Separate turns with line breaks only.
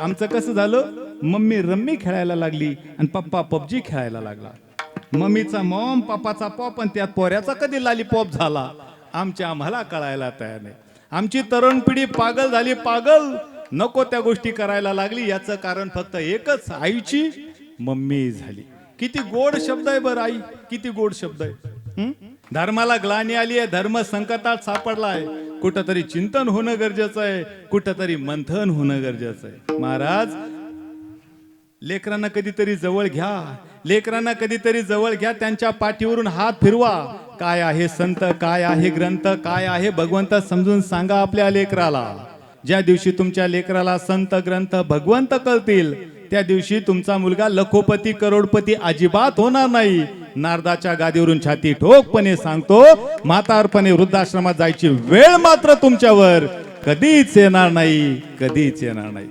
आमचं कसं झालं? मम्मी रम्मी खेळायला लागली आणि पप्पा पबजी खेळायला लागला. मम्मीचा मॉम पप्पाचा पॉप आणि त्यात पोऱ्याचा कधी लालीपॉप झाला? आमच्या आम्हाला कळायला तयार नाही. आमची तरुण पिढी पागल झाली पागल. नको त्या गोष्टी करायला लागली. याचं कारण फक्त एकच आईची मम्मी झाली. किती गोड शब्द आहे बरं आई. किती गोड शब्द आहे. धर्माला ग्लानी आली आहे धर्म संकटात सापडला आहे. कुठंतरी चिंतन होणं गरजेचं आहे कुठंतरी मंथन होणं गरजेचं आहे. महाराज लेकरांना कधीतरी जवळ घ्या. लेकरांना कधीतरी जवळ घ्या त्यांच्या पाठीवरून हात फिरवा. काय आहे संत काय आहे ग्रंथ काय आहे भगवंत समजून सांगा आपल्या लेकराला. ज्या दिवशी तुमच्या लेकराला संत ग्रंथ भगवंत कळतील त्या दिवशी तुमचा मुलगा लखोपती करोडपती अजिबात होणार नाही. नारदाच्या गादीवरून छाती ठोकपणे सांगतो म्हातारपणे वृद्धाश्रमात जायची वेळ मात्र तुमच्यावर. कधीच येणार नाही कधीच येणार नाही.